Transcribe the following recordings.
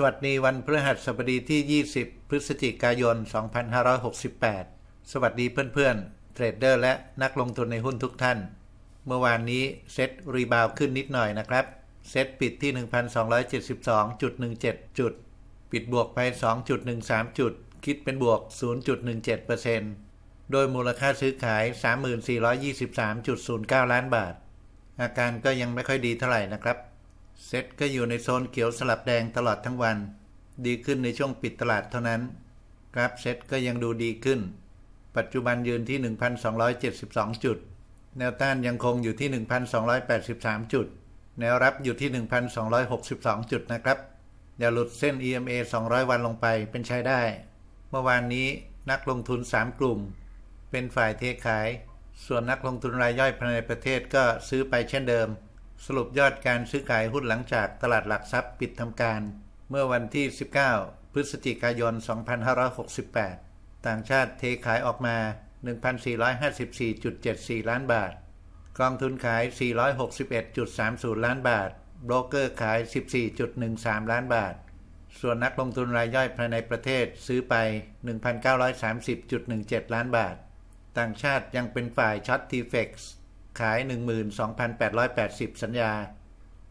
สวัสดีวันพฤหัสบดีที่ 20 พฤศจิกายน 2568 สวัสดีเพื่อนๆ เทรดเดอร์และนักลงทุนในหุ้นทุกท่าน เมื่อวานนี้เซ็ตรีบาวขึ้นนิดหน่อยนะครับ เซ็ตปิดที่ 1,272.17 จุด ปิดบวกไป 2.13 จุด คิดเป็นบวก 0.17%โดยมูลค่าซื้อขาย 3423.09 ล้านบาท อาการก็ยังไม่ค่อยดีเท่าไหร่นะครับ เซ็ตก็อยู่ในโซนเขียวสลับแดงตลอดทั้งวัน ดีขึ้นในช่วงปิดตลาดเท่านั้น กราฟเซ็ตก็ยังดูดีขึ้น ปัจจุบันยืนที่ 1,272 จุด แนวต้านยังคงอยู่ที่ 1,283 จุด แนวรับอยู่ที่ 1,262 จุดนะครับ อย่าหลุดเส้น EMA 200 วันลงไปเป็นใช้ได้ เมื่อวานนี้นักลงทุน 3 กลุ่ม เป็นฝ่ายเทขาย ส่วนนักลงทุนรายย่อยภายในประเทศก็ซื้อไปเช่นเดิม สรุปยอดการซื้อขายหุ้นหลังจากตลาดหลักทรัพย์ปิดทำการ เมื่อวันที่ 19 พฤศจิกายน 2568 ต่างชาติเทขายออกมา 1,454.74 ล้านบาท กองทุนขาย 461.30 ล้านบาทโบรกเกอร์ขาย 14.13 ล้านบาท ส่วนนักลงทุนรายย่อยภายในประเทศซื้อไป 1,930.17 ล้านบาท ต่างชาติยังเป็นฝ่ายช็อตทีเฟกซ์ ขาย 12,880 สัญญา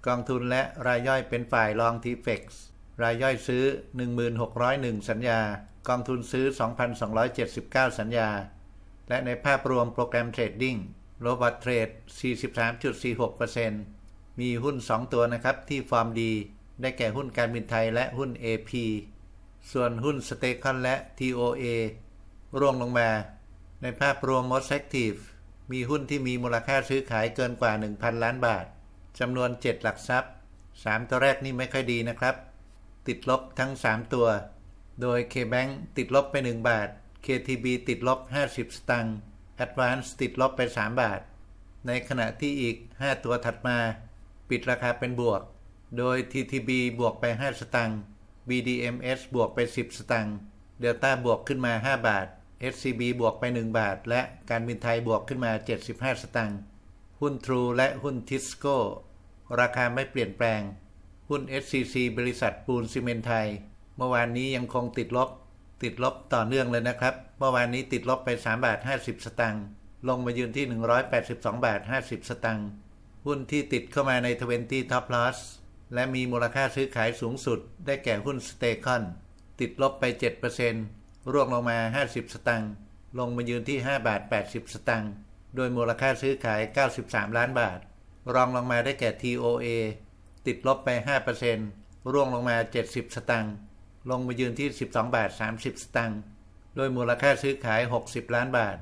กองทุนและรายย่อยเป็นฝ่ายลองทีเฟกซ์รายย่อยซื้อ 1601 สัญญา กองทุนซื้อ 2,279 สัญญา และในภาพรวมโปรแกรมเทรดดิ้งโรบอทเทรด 43.46%มีหุ้น 2 ตัวนะครับที่ฟอร์มดี ได้แก่หุ้นการบินไทยและหุ้น AP ส่วนหุ้นสเตคอนและ TOA ร่วงลงมา ในภาพรวม Most Active มีหุ้นที่มีมูลค่าซื้อขายเกินกว่า 1,000 ล้านบาทจำนวน 7 หลักทรัพย์ 3 ตัวแรกนี่ไม่ค่อยดีนะครับ ติดลบทั้ง 3 ตัว โดย KBank ติดลบไป 1 บาท KTB ติดลบ 50 สตางค์ Advance ติดลบไป 3 บาท ในขณะที่อีก 5 ตัวถัดมา ปิดราคาเป็นบวก โดย TTB บวกไป 5 สตางค์ BDMs บวกไป 10 สตางค์ Delta บวกขึ้นมา 5 บาท SCB บวกไป 1 บาท และการบินไทยบวกขึ้นมา 75 สตางค์ หุ้นทรูและหุ้นทิสโก้ราคาไม่เปลี่ยนแปลง หุ้น SCC บริษัทปูนซีเมนไทย เมื่อวานนี้ยังคงติดลบ ติดลบต่อเนื่องเลยนะครับ เมื่อวานนี้ติดลบไป 3 บาท 50 สตางค์ ลงมายืนที่ 182 บาท 50 สตางค์ หุ้นที่ติดเข้ามาใน 20 Top Loss และมีมูลค่าซื้อขายสูงสุด ได้แก่หุ้นสเตคอนติดลบไป 7% ร่วงลงมา 50 สตังค์ลงมายืนที่ 5 บาท 80 สตังค์โดยมูลค่าซื้อขาย 93 ล้านบาท รองลงมาได้แก่ TOA ติดลบไป 5%ร่วงลงมา 70 สตังค์ลงมายืนที่ 12 บาท 30 สตังค์โดยมูลค่าซื้อขาย 60 ล้านบาท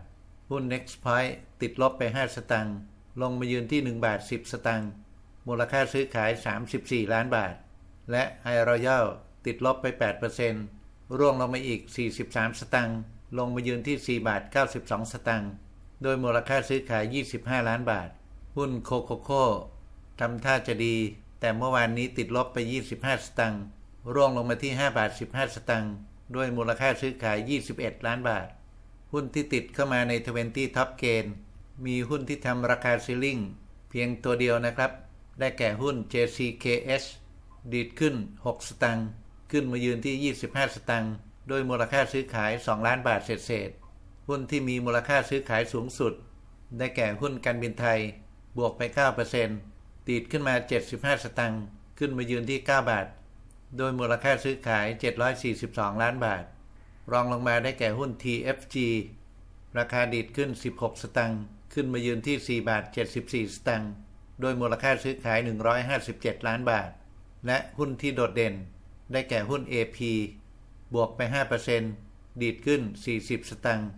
หุ้น Nextpoint ติดลบไป 5 สตังค์ลงมายืนที่ 1 บาท 10 สตังค์มูลค่าซื้อขาย 34 ล้านบาท และ i Royal ติดลบไป 8% ร่วงลงมาอีก 43 สตังค์ลงมายืนที่ 4 บาท 92 สตังค์โดยมูลค่าซื้อขาย 25 ล้านบาท หุ้นโคโคโค่ทำท่าจะดี แต่เมื่อวานนี้ติดลบไป 25 สตังค์ร่วงลงมาที่ 5 บาท 15 สตังค์ด้วยมูลค่าซื้อขาย 21 ล้านบาท หุ้นที่ติดเข้ามาใน 20 Top Gain มีหุ้นที่ทำราคาซีลิงเพียงตัวเดียวนะครับ ได้แก่หุ้น JCKS ดีดขึ้น 6 สตังค์ ขึ้นมายืนที่ 25 สตังค์โดยมูลค่าซื้อขาย 2 ล้านบาทเศษหุ้นที่มีมูลค่าซื้อขายสูงสุด ได้แก่หุ้นการบินไทย บวกไป 9%ตีดขึ้นมา 75 สตังค์ขึ้นมายืนที่ 9 บาท โดยมูลค่าซื้อขาย 742 ล้านบาท รองลงมาได้แก่หุ้น TFG ราคาดีดขึ้น 16 สตังค์ขึ้นมายืนที่ 4 บาท 74 สตังค์โดยมูลค่าซื้อขาย 157 ล้านบาท และหุ้นที่โดดเด่น ได้แก่หุ้น AP บวกไป 5%ดีดขึ้น 40 สตังค์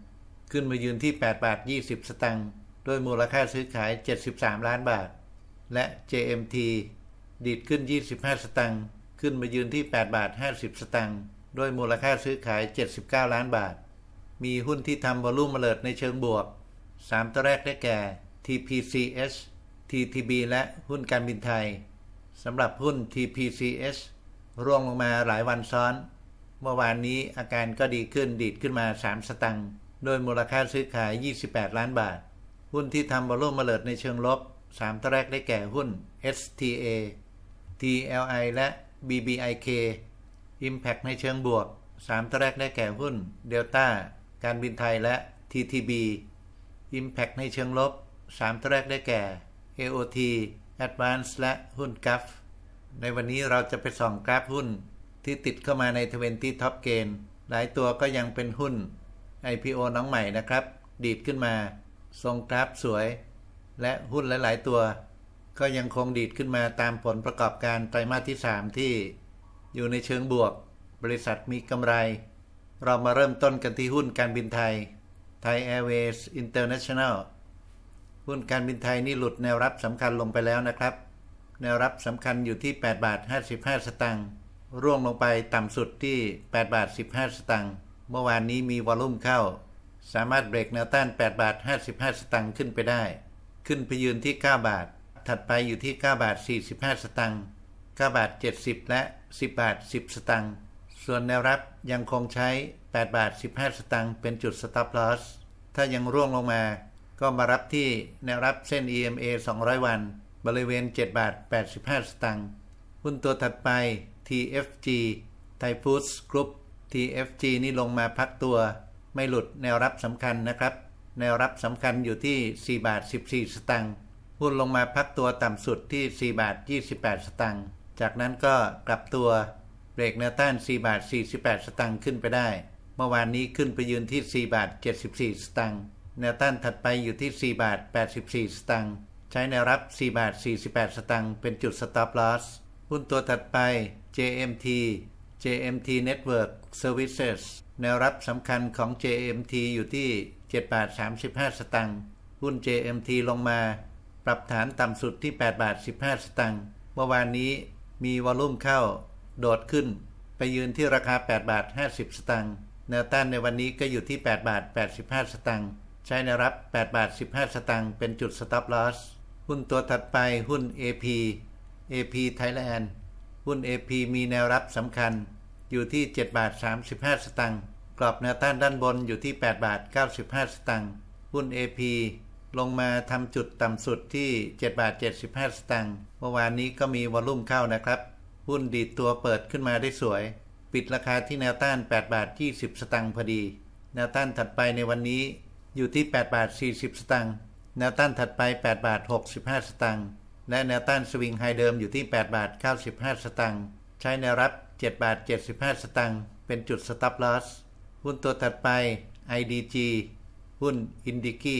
ขึ้นมายืนที่ 8 บาท 20 สตังค์โดยมูลค่าซื้อขาย 73 ล้านบาท และ JMT ดีดขึ้น 25 สตังค์ขึ้นมายืนที่ 8 บาท 50 สตังค์โดยมูลค่าซื้อขาย 79 ล้านบาท มีหุ้นที่ทำวอลุ่มเลิดในเชิงบวก 3 ตัวแรกได้แก่ TPCS TTB และหุ้นการบินไทยสำหรับหุ้น TPCS ร่วงลงมาหลายวันซ้อน เมื่อวานนี้อาการก็ดีขึ้นดีดขึ้นมา 3 สตังค์โดยมูลค่าซื้อขาย 28 ล้านบาท หุ้นที่ทำบอลลุ่มาเลิดในเชิงลบ 3ตัวแรกได้แก่หุ้น STA TLI และ BBIK Impact ในเชิงบวก 3ตัวแรกได้แก่หุ้น Delta การบินไทยและ TTB Impact ในเชิงลบ 3ตัวแรกได้แก่ AOT Advance และหุ้น GAF ในวันนี้เราจะไปส่องกราฟหุ้นที่ติดเข้ามาใน 20 Top Gain หลายตัวก็ยังเป็นหุ้น IPO น้องใหม่นะครับ ดีดขึ้นมา ทรงกราฟสวย และหุ้นหลาย ๆ ตัว ก็ยังคงดีดขึ้นมาตามผลประกอบการไตรมาสที่ 3 ที่ อยู่ในเชิงบวก บริษัทมีกำไร เรามาเริ่มต้นกันที่หุ้นการบินไทยไทย Airways International หุ้นการบินไทยนี่หลุดแนวรับสำคัญลงไปแล้วนะครับ แนวรับสำคัญอยู่ที่ 8 บาท 55 สตางค์ร่วงลงไปต่ำสุดที่ 8 บาท 15 สตางค์เมื่อวานนี้มีวอลลุ่มเข้า สามารถเบรกแนวต้าน 8 บาท 55 สตางค์ขึ้นไปได้ ขึ้นไปยืนที่ 9 บาท ถัดไปอยู่ที่ 9 บาท 45 สตางค์9บาท 70 และ 10 บาท 10 สตางค์ส่วนแนวรับยังคงใช้ 8 บาท 15 สตางค์เป็นจุด stop loss ถ้ายังร่วงลงมา ก็มารับที่แนวรับเส้น EMA 200 วัน บริเวณ 7 บาท 85 สตางค์หุ้นตัวถัดไป TFG Thai Foods Group TFG นี่ลงมาพักตัวไม่หลุดแนวรับสำคัญนะครับ แนวรับสำคัญอยู่ที่ 4 บาท 14 สตางค์หุ้นลงมาพักตัวต่ำสุดที่ 4 บาท 28 สตางค์จากนั้นก็กลับตัวเบรกแนวต้าน 4 บาท 48 สตางค์ขึ้นไปได้ เมื่อวานนี้ขึ้นไปยืนที่ 4 บาท 74 สตางค์แนวต้านถัดไปอยู่ที่ 4 บาท 84 สตางค์ ใช้แนวรับ4บาท48 สตางค์เป็นจุด stop loss หุ้นตัวถัดไป JMT JMT Network Services แนวรับสำคัญของ JMT อยู่ที่7บาท35 สตางค์หุ้น JMT ลงมา ปรับฐานต่ำสุดที่8บาท15 สตางค์เมื่อวานนี้มีวอลลุ่มเข้า โดดขึ้น ไปยืนที่ราคา8บาท50 สตางค์แนวต้านในวันนี้ก็อยู่ที่8บาท85 สตางค์ใช้แนวรับ8บาท15 สตางค์เป็นจุด stop loss หุ้นตัวถัดไปหุ้น AP AP Thailand หุ้น AP มีแนวรับสำคัญ อยู่ที่7บาท35 สตางค์กรอบแนวต้านด้านบนอยู่ที่8บาท95 สตางค์หุ้น AP ลงมาทำจุดต่ำสุดที่7บาท75 สตางค์เมื่อวานนี้ก็มีวอลลุ่มเข้านะครับ หุ้นดีดตัวเปิดขึ้นมาได้สวย ปิดราคาที่แนวต้าน8บาท20 สตางค์พอดี แนวต้านถัดไปในวันนี้อยู่ที่8บาท40 สตางค์ แนวต้านถัดไป 8 บาท 65 สตางค์ และแนวต้านสวิงไฮเดิมอยู่ที่ 8 บาท 95 สตางค์ ใช้แนวรับ 7 บาท 75 สตางค์ เป็นจุด stop loss หุ้นตัวถัดไป IDG หุ้น i n d i g i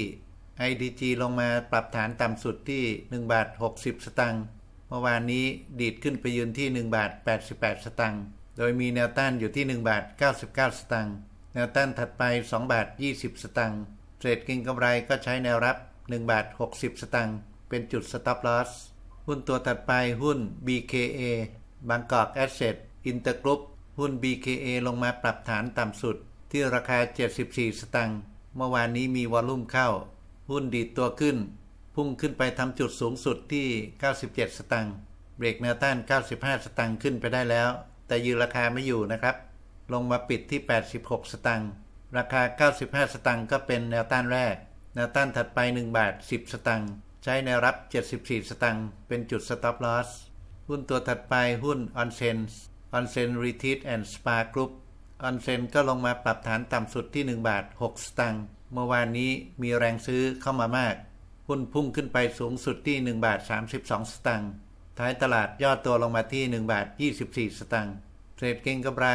IDG ลงมาปรับฐานต่ำสุดที่ 1 บาท 60 สตางค์ เมื่อวานนี้ดีดขึ้นไปยืนที่ 1 บาท 88 สตางค์ โดยมีแนวต้านอยู่ที่ 1 บาท 99 สตางค์ แนวต้านถัดไป 2 บาท 20 สตางค์ เทรดก็งกำไรก็ใช้แนวรับ 1 บาท 60 สตางค์เป็นจุด stop loss หุ้นตัวถัดไปหุ้น BKA บางกอกแอสเซทอินเตอร์กรุ๊ปหุ้น BKA ลงมาปรับฐานต่ำสุด ที่ราคา 74 สตางค์เมื่อวานนี้มีวอลลุ่มเข้า หุ้นดีดตัวขึ้น พุ่งขึ้นไปทำจุดสูงสุดที่ 97 สตางค์เบรกแนวต้าน 95 สตางค์ขึ้นไปได้แล้ว แต่ยืนราคาไม่อยู่นะครับ ลงมาปิดที่ 86 สตางค์ราคา 95 สตางค์ก็เป็นแนวต้านแรก แนวต้านถัดไป 1 บาท 10 สตางค์ใช้แนวรับ 74 สตางค์เป็นจุด stop loss หุ้นตัวถัดไปหุ้น Onsen Onsen Retreat and Spa Group Onsen ก็ลงมาปรับฐานต่ำสุดที่ 1 บาท 6 สตางค์เมื่อวานนี้มีแรงซื้อเข้ามามาก หุ้นพุ่งขึ้นไปสูงสุดที่ 1 บาท 32 สตางค์ท้ายตลาดย่อตัวลงมาที่ 1 บาท 24 สตางค์เทรดเก็งกำไร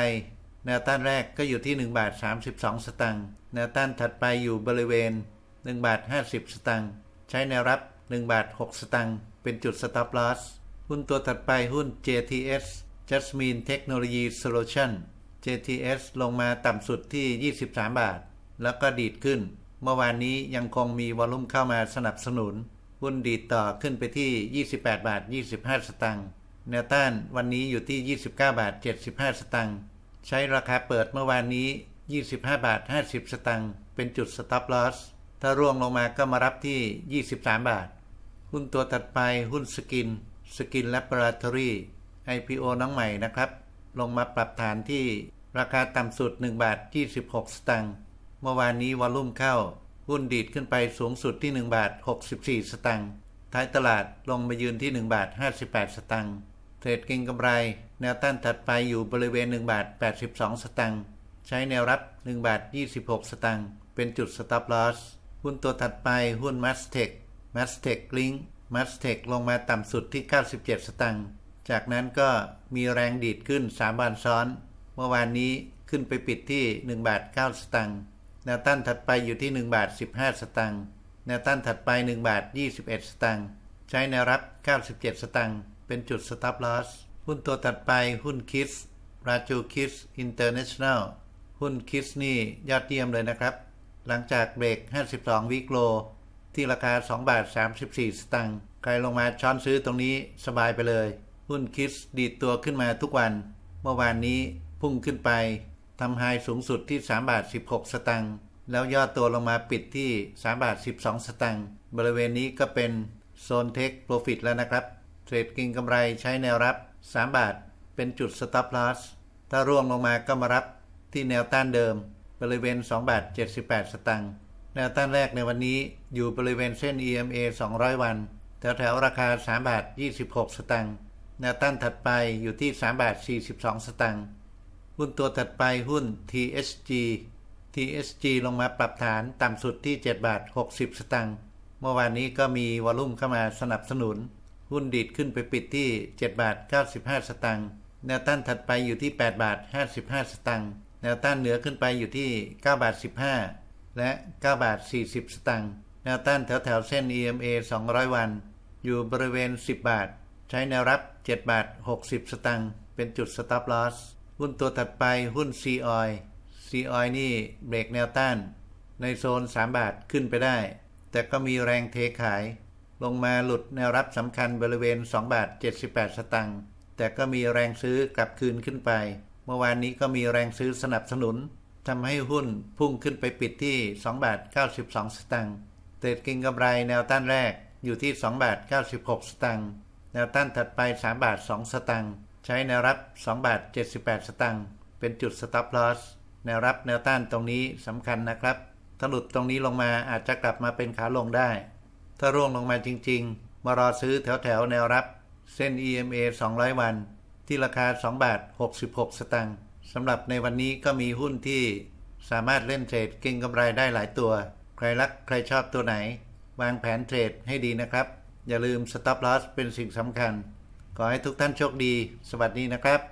แนวต้านแรกก็อยู่ที่ 1 บาท 32 สตางค์แนวต้านถัดไปอยู่บริเวณ 1 บาท 50 สตางค์ใช้แนวรับ 1 บาท 6 สตางค์เป็นจุด stop loss หุ้นตัวถัดไปหุ้น JTS Jasmine Technology Solution JTS ลงมาต่ำสุดที่ 23 บาท แล้วก็ดีดขึ้น เมื่อวานนี้ยังคงมีวอลลุ่มเข้ามาสนับสนุน หุ้นดีดต่อขึ้นไปที่ 28 บาท 25 สตางค์แนวต้านวันนี้อยู่ที่ 29 บาท 75 สตางค์ใช้ราคาเปิดเมื่อวานนี้ 25 บาท 50 สตางค์เป็นจุด stop loss ถ้าร่วงลงมาก็มารับที่ 23 บาท หุ้นตัวถัดไปหุ้นสกิน สกิน Laboratory IPO น้องใหม่นะครับ ลงมาปรับฐานที่ราคาต่ำสุด 1 บาท 26 สตางค์ เมื่อวานนี้วอลลุ่มเข้า หุ้นดีดขึ้นไปสูงสุดที่ 1 บาท 64 สตางค์ ท้ายตลาดลงมายืนที่ 1 บาท 58 สตางค์ เทรดเก็งกำไร แนวต้านถัดไปอยู่บริเวณ 1 บาท 82 สตังค์ ใช้แนวรับ 1 บาท 26 สตังค์ เป็นจุด stop loss หุ้นตัวถัดไปหุ้น m a s t e c m a s t e c Link m a s t e c ลงมาต่ำสุดที่ 97 สตังค์ จากนั้นก็มีแรงดีดขึ้น 3 วันซ้อน เมื่อวานนี้ขึ้นไปปิดที่ 1 บาท 9 สตังค์ แนวต้านถัดไปอยู่ที่ 1 บาท 15 สตังค์ แนวต้านถัดไป 1 บาท 21 สตังค์ ใช้แนวรับ 97 สตังค์ เป็นจุด stop loss หุ้นตัวถัดไปหุ้นคิสราจูคิสอินเตอร์เนชั่นแนลหุ้นคิสนี่ยอดเยี่ยมเลยนะครับ หลังจากเบรก 52 วิกโล ที่ราคา 2 บาท 34 สตังค์ใครลงมาช้อนซื้อตรงนี้สบายไปเลย หุ้นคิสดีดตัวขึ้นมาทุกวัน เมื่อวานนี้พุ่งขึ้นไปทำไฮสูงสุดที่ 3 บาท 16 สตังค์แล้วย่อตัวลงมาปิดที่ 3 บาท 12 สตังค์บริเวณนี้ก็เป็นโซนเทคโปรฟิตแล้วนะครับ เทรดกิงกำไรใช้แนวรับ 3 บาท เป็นจุด stop loss ถ้าร่วงลงมาก็มารับที่แนวต้านเดิม บริเวณ 2 บาท 78 สตังค์แนวต้านแรกในวันนี้อยู่บริเวณเส้น EMA 200 วันแถวแถวๆ ราคา 3 บาท 26 สตังค์แนวต้านถัดไปอยู่ที่ 3 บาท 42 สตังค์หุ้นตัวถัดไปหุ้น TSG TSG ลงมาปรับฐานต่ำสุดที่ 7 บาท 60 สตังค์เมื่อวานนี้ก็มีวอลุ่มเข้ามาสนับสนุน หุ้นดีดขึ้นไปปิดที่ 7 บาท 95 สตังค์แนวต้านถัดไปอยู่ที่ 8 บาท 55 สตังค์ แนวต้านเหนือขึ้นไปอยู่ที่9บาท15 และ9บาท40 สตังค์แนวต้านแถวแถวๆเส้น EMA 200 วัน อยู่บริเวณ 10 บาท ใช้แนวรับ 7 บาท 60 สตังค์เป็นจุด stop loss หุ้นตัวถัดไปหุ้น C Oil C Oil นี่เบรกแนวต้าน ในโซน 3 บาทขึ้นไปได้ แต่ก็มีแรงเทขาย ลงมาหลุดแนวรับสำคัญบริเวณ 2 บาท 78 สตังค์แต่ก็มีแรงซื้อกลับคืนขึ้นไป เมื่อวานนี้ก็มีแรงซื้อสนับสนุนทำให้หุ้นพุ่งขึ้นไปปิดที่ 2 บาท 92 สตังค์เทรดกิงกำไรแนวต้านแรกอยู่ที่ 2 บาท 96 สตังค์แนวต้านถัดไป 3 บาท 2 สตังค์ใช้แนวรับ 2 บาท 78 สตังค์เป็นจุด stop loss แนวรับแนวต้านตรงนี้สำคัญนะครับ ถ้าหลุดตรงนี้ลงมาอาจจะกลับมาเป็นขาลงได้ ถ้าร่วงลงมาจริง ๆ มารอซื้อแถวแถวๆแนวรับ เส้น EMA 200 วัน ที่ราคา 2 บาท 66 สตังค์สำหรับในวันนี้ก็มีหุ้นที่สามารถเล่นเทรดเก็งกำไรได้หลายตัว ใครรักใครชอบตัวไหน วางแผนเทรดให้ดีนะครับ อย่าลืม stop loss เป็นสิ่งสำคัญ ขอให้ทุกท่านโชคดี สวัสดีนะครับ